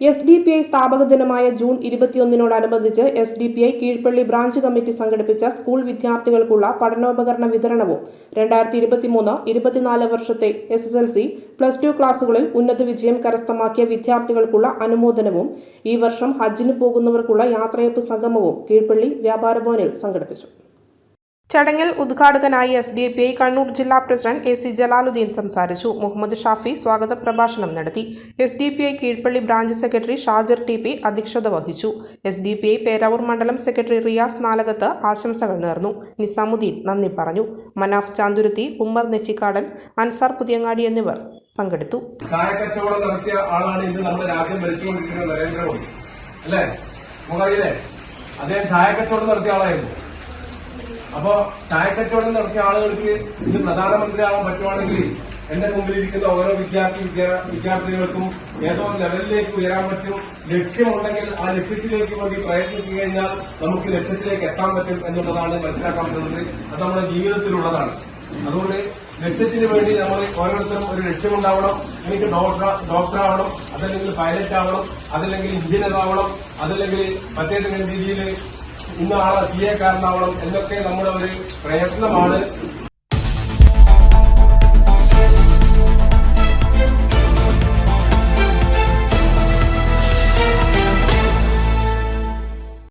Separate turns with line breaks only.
S D P I സ്ഥാപക ദിനമായ June ഇരുപത്തിയൊന്നിനോടനുബന്ധിച്ച് S D P I Keezhpally branch committee സംഘടിപ്പിച്ച school വിദ്യാർത്ഥികൾക്കുള്ള പഠനോപകരണ വിതരണവും രണ്ടായിരത്തി ഇരുപത്തിമൂന്ന് ഇരുപത്തിനാല് വർഷത്തെ S S L C plus two ക്ലാസുകളിൽ ഉന്നത വിജയം കരസ്ഥമാക്കിയ വിദ്യാർത്ഥികൾക്കുള്ള അനുമോദനവും ഈ വർഷം ഹജ്ജിന് പോകുന്നവർക്കുള്ള യാത്രയപ്പ് സംഗമവും കീഴ്പള്ളി വ്യാപാര ഭവനിൽ സംഘടിപ്പിച്ചു. ചടങ്ങിൽ ഉദ്ഘാടകനായി S D P I Kannur ജില്ലാ പ്രസിഡന്റ് എ സി ജലാലുദ്ദീൻ സംസാരിച്ചു. മുഹമ്മദ് ഷാഫി സ്വാഗത പ്രഭാഷണം നടത്തി. S D P I Keezhpally branch secretary Shajar T P അധ്യക്ഷത വഹിച്ചു. S D P I Peravoor മണ്ഡലം സെക്രട്ടറി റിയാസ് നാലകത്ത് ആശംസകൾ നേർന്നു. നിസാമുദ്ദീൻ നന്ദി പറഞ്ഞു. മനാഫ് ചാന്തുരുത്തി ഉമ്മർ നെച്ചിക്കാടൻ അൻസാർ പുതിയങ്ങാടി എന്നിവർ പങ്കെടുത്തു.
നടത്തിയ അല്ലേ? നമുക്കറിയില്ലേ അദ്ദേഹം ചായക്കച്ചവടം നടത്തിയ ആളായിരുന്നു. അപ്പോ ചായക്കച്ചവടം നടത്തിയ ആളുകൾക്ക് ഇത് പ്രധാനമന്ത്രിയാവാൻ പറ്റുവാണെങ്കിൽ എന്റെ മുമ്പിലിരിക്കുന്ന ഓരോ വിദ്യാർത്ഥി വിദ്യാർത്ഥികൾക്കും ഏതോ ലെവലിലേക്ക് ഉയരാൻ പറ്റും ലക്ഷ്യമുണ്ടെങ്കിൽ ആ ലക്ഷ്യത്തിലേക്ക് വേണ്ടി പ്രയത്നിച്ചു കഴിഞ്ഞാൽ നമുക്ക് ലക്ഷ്യത്തിലേക്ക് എത്താൻ പറ്റും എന്നുള്ളതാണ് മനസ്സിലാക്കാൻ പറ്റുന്നത്. അത് നമ്മുടെ ജീവിതത്തിലുള്ളതാണ്. അതുകൊണ്ട് ലക്ഷ്യത്തിന് വേണ്ടി നമ്മൾ ഓരോരുത്തരും ഒരു ലക്ഷ്യമുണ്ടാവണം. എനിക്ക് ഡോക്ടർ ഡോക്ടർ ആവണം അതല്ലെങ്കിൽ പൈലറ്റ് ആവണം അതല്ലെങ്കിൽ എഞ്ചിനീയർ ആവണം അതല്ലെങ്കിൽ മറ്റേതെങ്കിലും രീതിയിൽ ഇന്ന ആളെ സി എ കാരനാവണം എന്നൊക്കെ നമ്മുടെ ഒരു പ്രയത്നമാണ്.